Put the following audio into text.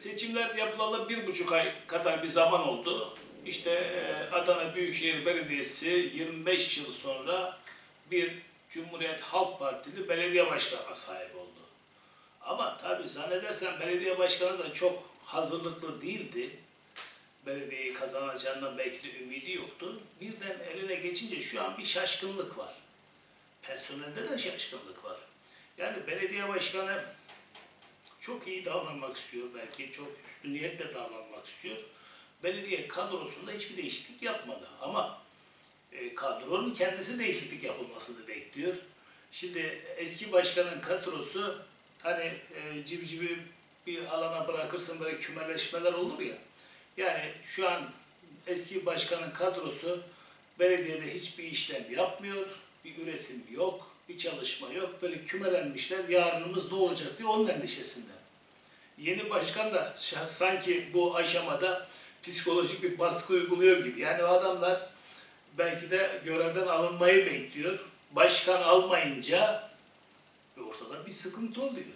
seçimler yapılalı bir buçuk ay kadar bir zaman oldu. İşte e, Adana Büyükşehir Belediyesi 25 yıl sonra bir Cumhuriyet Halk Partili belediye başkanına sahip oldu. Ama tabii zannedersem belediye başkanı da çok hazırlıklı değildi. Belediyeyi kazanacağından belki de ümidi yoktu. Birden eline geçince şu an bir şaşkınlık var. Personelde de şaşkınlık var. Yani belediye başkanı çok iyi davranmak istiyor. Belki çok üstün niyetle davranmak istiyor. Belediye kadrosunda hiçbir değişiklik yapmadı. Ama e, kadronun kendisi değişiklik yapılmasını bekliyor. Şimdi eski başkanın kadrosu hani e, civcivi bir alana bırakırsın böyle kümeleşmeler olur ya. Yani şu an eski başkanın kadrosu belediyede hiçbir işlem yapmıyor. Bir üretim yok, bir çalışma yok. Böyle kümelenmişler yarınımız ne olacak diye onun endişesinde. Yeni başkan da sanki bu aşamada psikolojik bir baskı uyguluyor gibi. Yani adamlar belki de görevden alınmayı bekliyor. Başkan almayınca ortada bir sıkıntı oluyor.